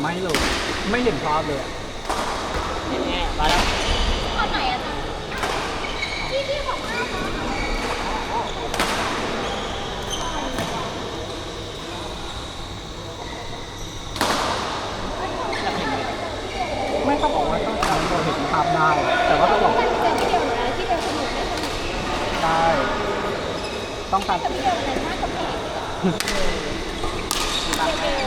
ไม่เลย ไม่เห็นภาพเลยอะ เนี่ยเนี่ยมาแล้ว ตอนไหนอะจ๊ะพี่พี่ของห้าเขา ไม่เขาบอกว่าต้องทำเราเห็นภาพได้ แต่ว่าต้องบอก แต่พี่เจอพี่เดียวนะที่เดียวสนุกไม่สนุก ได้ ต้องการ แต่พี่เดียวเลยน่าจะแพงเบล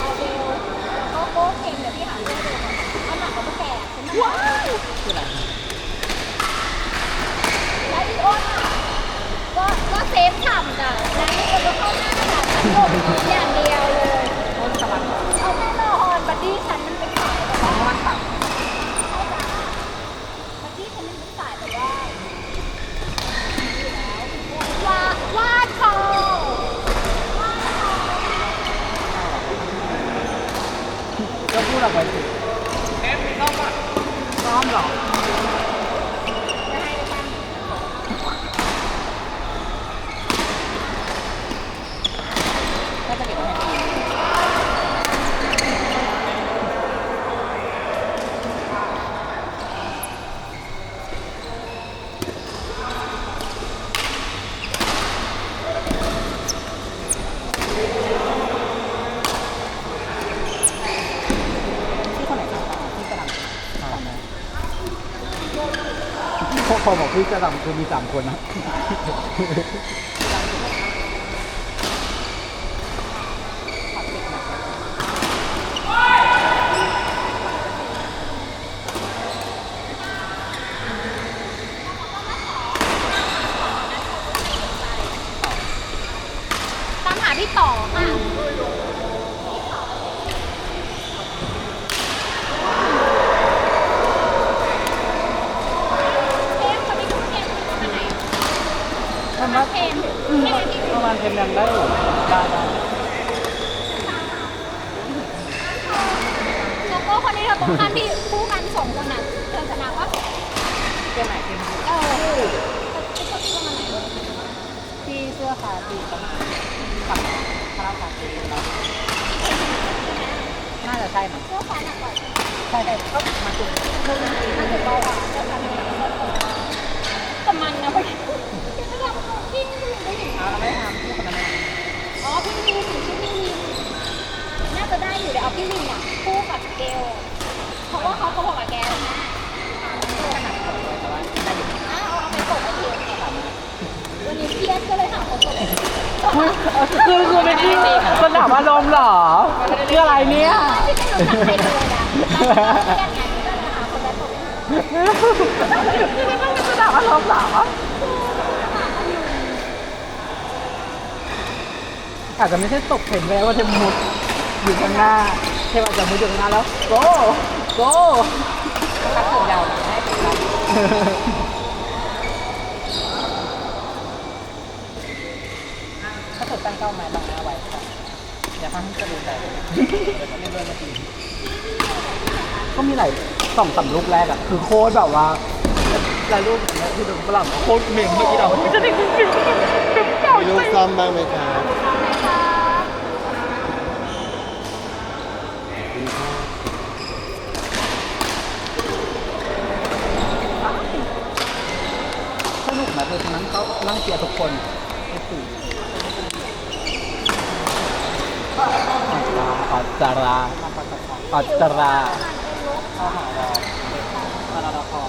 เอาเบลแล้วก็โก้เค็มเดี๋ยวพี่หาเรื่องดูก่อนเอาหนักกว่าแก่ฉันมาว้าว คืออะไร แล้วอีอ้นอะก็ก็เซฟฉ่ำจ้ะแล้วนี่ก็เข้าหน้าแบบกดอย่างเดียวเลย ต้นสลัด เอาแน่นอนบัดดี้ฉันมันเป็นสายแบบว่า มันตับ บัดดี้ฉันมันเป็นสายแบบว่าอยู่แล้ววาดวาดคอวาดคอ ก็พูดออกไปสิ เอ๊ะมีต้มอะ ซ้อมเหรอ จะให้ไปตั้ง น่าจะเก็บไว้ให้ดีที่คนไหนสั่งต่อที่กระดัง พวกเขาบอกพี่จะดำคือมีสามคนนะตามหาพี่ต่อค่ะเอ๊ะคนนี้คุณเกมประมาณไหน ทำว่า เกมไม่ได้ที่ ประมาณเทมยังได้อยู่ได้ได้ แล้วก็คนนี้เธอตรงข้ามที่คู่กันสองคนน่ะเธอชนะปะ เกมไหนเกม เออเขาเขาตีประมาณไหน ที่เสื้อคาตีประมาณกับคาราคาตีแล้ว น่าจะใช่มั้งเสื้อฟ้าหนักกว่าใช่ใช่ก็มาจุดน่าจะเบากว่าเสื้อฟ้าหนักกว่าแต่มันนะไประดับพี่ไม่รู้ได้ยังไงเอาเราไม่ได้ทำที่คนนั้นอ๋อพี่ลินชื่อพี่ลินน่าจะได้อยู่เดี๋ยวเอาพี่ลินอะคู่กับเกลเพราะว่าเขาเขาบอกกับแกแล้วนะขนาดคนเลยแต่ว่าได้อยู่อ้าวเอาไปกดเอาเทียนเนี่ยวันนี้เครียดก็เลยหาคนกด คือคือเป็นที่สนามอารมณ์เหรอคืออะไรเนี่ยครเลยนะเครียดไงก็เลยหาคนนั้นกดนี่ไม่ต้องเป็นสนามอารมณ์เหรออาจจะไม่ใช่ตกเห็นแล้วว่าเทมมุดอยู่ข้างหน้าเทมอาจจะมุดอยู่ข้างหน้าแล้ว โก้โก้คัดผมยาวให้เป็นเราถ้า เข้าหมายบางหน้าไว้ครับอย่าพังจะดูแต่เรียนรู้มาดีก็มีหลายสองสามรูปแรกอะคือโคตรแบบว่าหลายรูปอย่างเงี้ยที่ดูฝรั่งโคตรเหม่งเมื่อกี้เราจะได้คุณเป็นเก่ามีลูกซ่อมบ้างไหมครับสนุกนะเพราะฉะนั้นเขานั่งเชียร์ทุกคนไอ้สี่ ปัจจาราปัจจาราพอหอรอมาเราพอ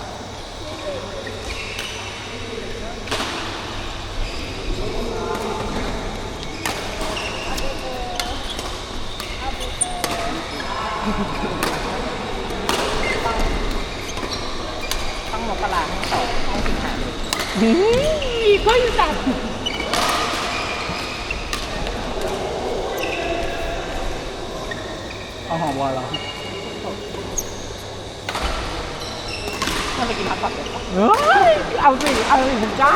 ต้องมกราให้สองให้สิงหาเลยมีก็อยู่จัด เอาหอลเรอถ้าไปกินฮัทปัดเลยเฮ้ยเอาสิเอาสิผมกล้า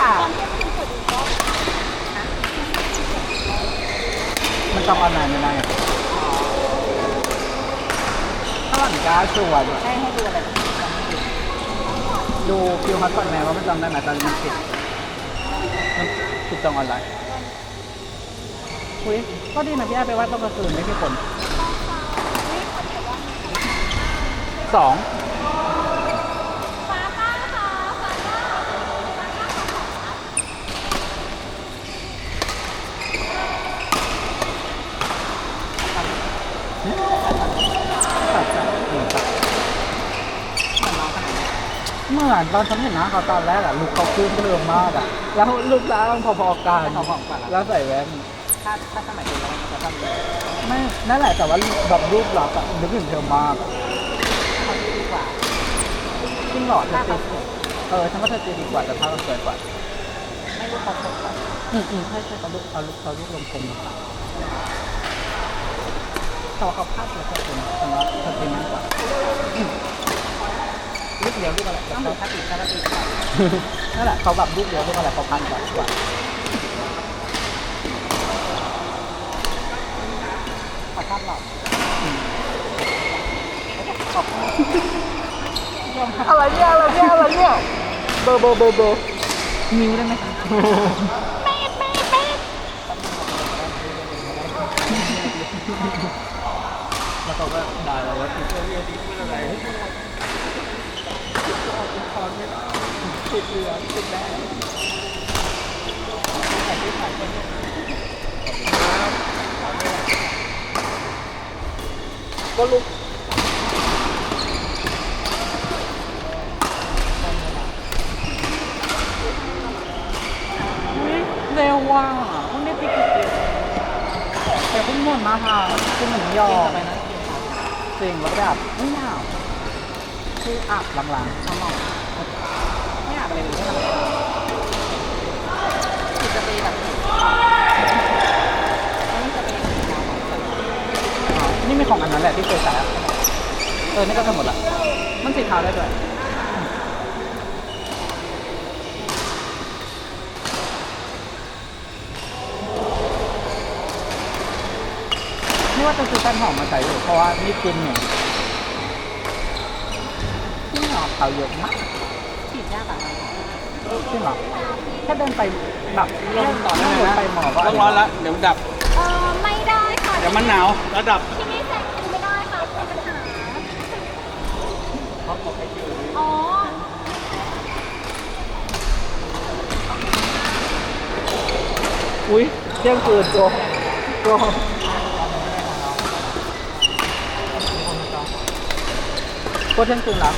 มันต้องออนไลน์ไม่ได้ถ้าหลังก้าชวนให้ให้ดูอะไรดูดูคิวฮอตก่อนแม่ว่ามันจำได้ไหมตอนนี้มันปิดมันปิดจองออนไลน์อุ้ยก็ดีนะพี่แอร์ไปวัดตอนกลางคืนไม่มีคนสองฟ้าป้าค่ะฟ้าป้าตัดจากหนึ่ งครับเหมือนตอนฉันเห็นหนะเขาตอนแรกอะลุกเขาขึ้นเรือมากอะแล้วลุกแล้วพอๆกันเขาบอกก่อนแล้วใส่แว่นถ้าถ้าสมัยเป็นเราจะทำไม่นั่นแหละแต่ว่าแบบรูปลักษณ์อะนึกถึงเธอมากเขาดีกว่าจ ริงเหรอเธถ้าอเขาตีเออฉันว่าเธอตีดีกว่าแต่ถ้าเราสวยกว่าไม่รู้เขาเขาอืมอืมใช่ใช่เขาลูกเขาลูกเขาลูกลมคมมาแต่ว่าเขาพลาดเยอะกว่าคุณฉันว่าเธอตีมากกว่าอืมลูกเดียวลูกอะไรต้องดูถ้าติดถ้าติดนั่นแหละเขาแบบลูกเดียวลูกอะไรเขาพันกว่ากว่าเขาชอบหลอก อะไรเนี่ยอะไรเนี่ยอะไรเนี่ยเบอร์เบอร์เบอร์เบอร์นิ้วได้ไหมแล้วเขาก็ด่าเราว่าติดเรือดีพูดอะไรติดเรือติดแดงก็ลุก เร็วว่ะเพิ่งได้ไปกี่ปีแต่เพิ่งหมดมาค่ะคือเหมือนยอมต่อไปนะเก่งเขาจริงแล้วแบบไม่ยาวคืออาบหลังเขามองไม่อาบอะไรเลยไม่ทำอะไรติดจะตีแบบไม่จะเป็นสีดำๆอ๋อนี่มีของอันนั้นแหละที่เคยใส่เออ นี่ก็จะหมดละ มันสีขาวได้ด้วย ว่าจะซื้อแป้งหอมมาใช้อยู่เพราะว่านี่กินเนี่ยที่หอมเขาเยอะมากฉีดยากอะจริงเหรอแค่เดินไปแบบลงต่อได้แค่ไหมเดินนะไปหมอก็ต้องร้อนละเดี๋ยวมันดับ เออไม่ได้ค่ะเดี๋ยวมันหนาวแล้วดับ ที่นี่แซงคิวไม่ได้ค่ะเป็นปัญหาอ๋ออุ้ยเที่ยงคืนโจโจ โคตรเที่ยงคืนแล้ว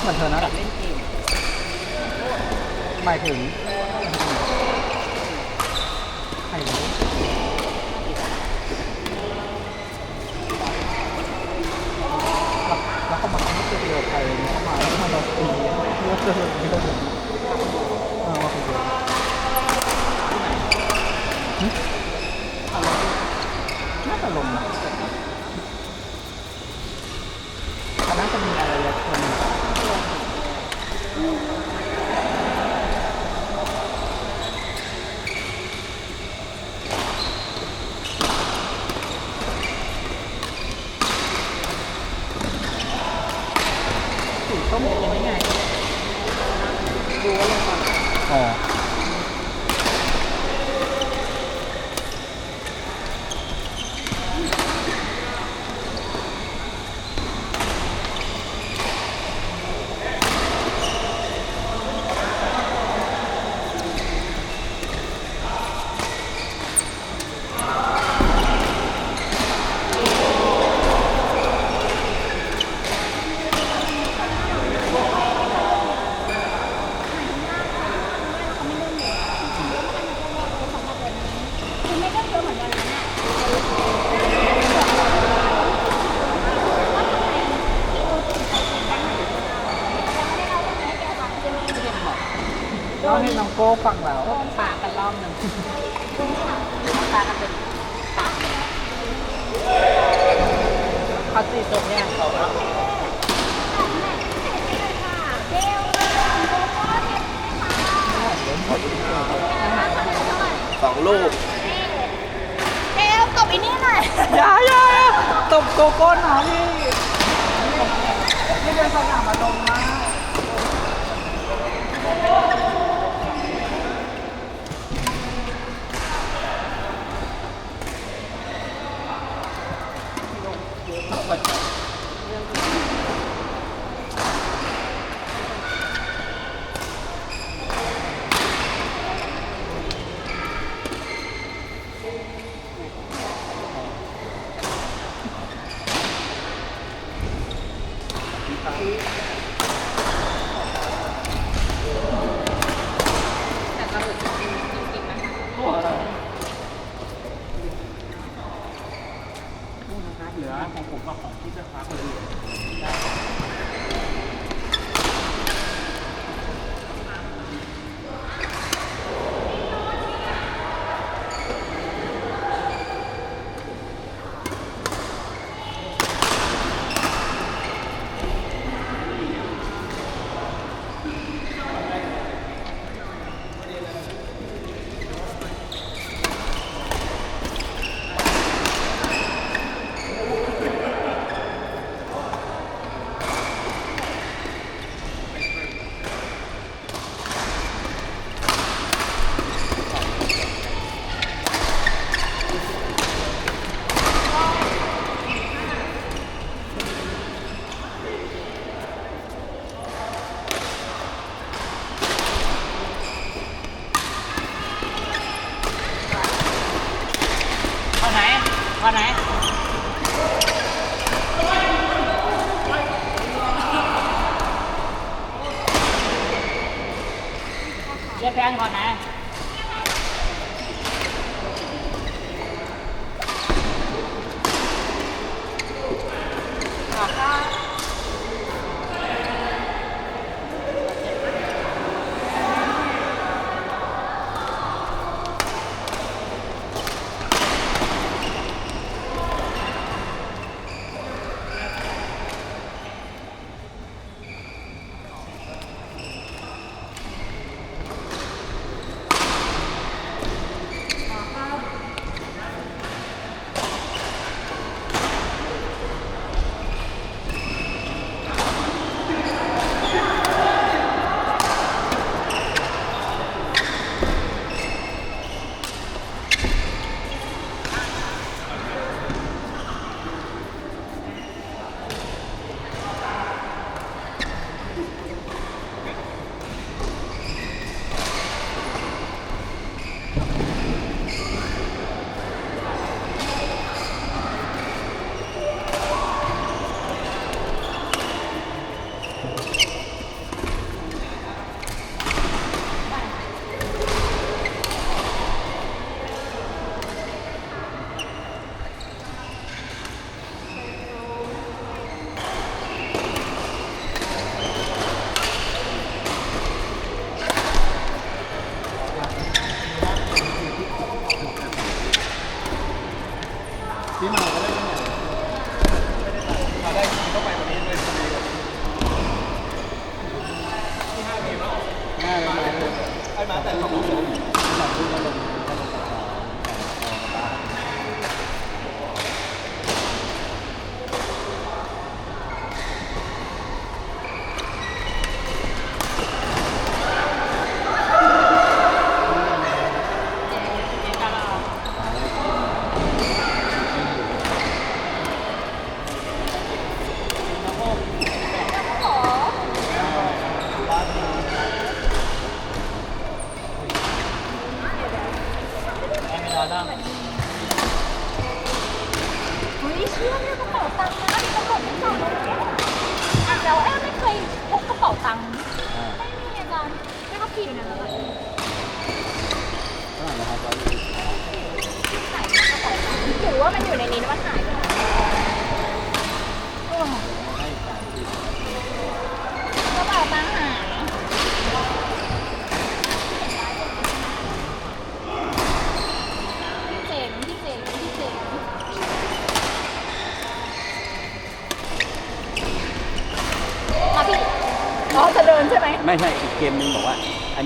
เหมือนเธอนะเล่นเกมหมายถึง ใครแล้วเขามาทำให้เจอเดียวใครเข้ามาแล้วมาเราตีเพื่อเดียวเหมือ 2 ลูก เอลตบอ้นี่หน่อยอย่าอย่าตบโกโก้หน่อยพี่ไม่เดินสนามมาลงมาก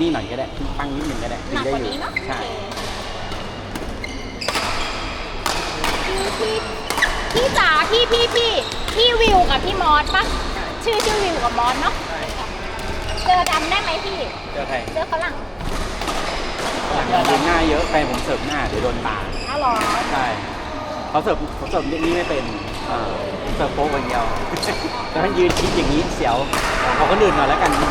นนี้หน่อยก็ได้ปังนิดนึงก็ได้หนักได้กว่าอยู่นี้เนาะใช่พี่พี่พี่จ๋าพี่พี่พี่พี่วิวกับพี่มอสปะชื่อชื่อวิวกับมอสเนาะเจอดำได้ไหมพี่เจอใครเจอฝรั่งหลังยืนหน้าเยอะแฟนผมเสิร์ฟหน้าเดี๋ยวโดนตาอ้าวเหรอใช่เขาเสิร์ฟเขาเสิร์ฟนี่ไม่เป็นอ่าเสิร์ฟโป๊กอย่างเดียวแต่ถ้ายืนคิดอย่างนี้เสียวเอาคนอื่นหน่อยแล้วกันพี่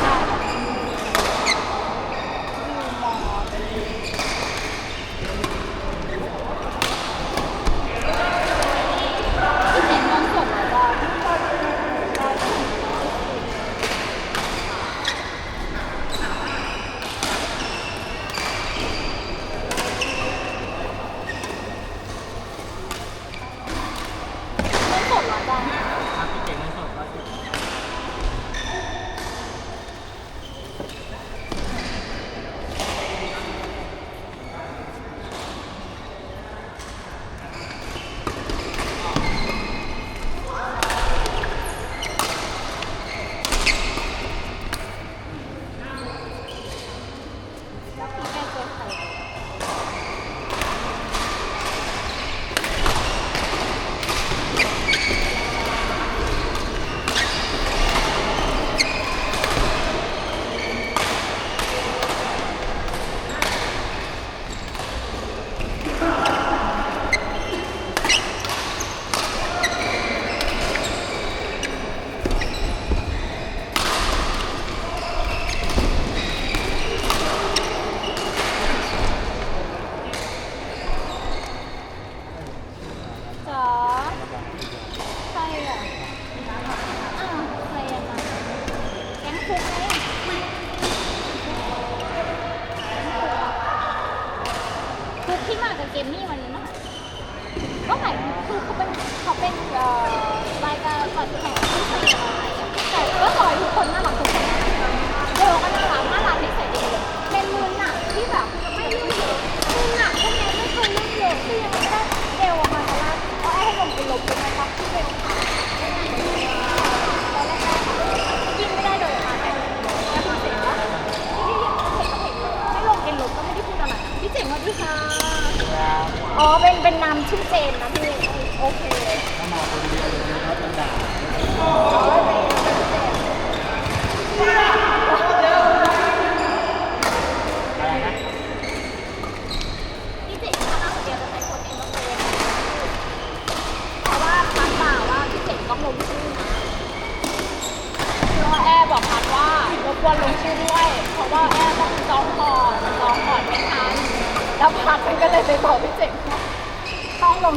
อ๋อ เป็นเป็นนามชื่อเจนนะพี่โอเคถ้ามาคนเดียวเลยนครับมันดาอ๋อเป็นเป็นเจนพี่เจ๋งถ้านั่งเดียวจะใช้คนเองต้องเลยเพราะว่าพัดบ่าว่าพี่เจ๋งต้องลงชื่อนะเพราะแอร์บอกพัดว่ารบกวนลงชื่อด้วย เพราะว่าแอร์ต้องจองก่อนจองก่อนไม่ทัน แล้วพัดมันก็เลยไปบอกพี่เจ๋งว่าต้องลง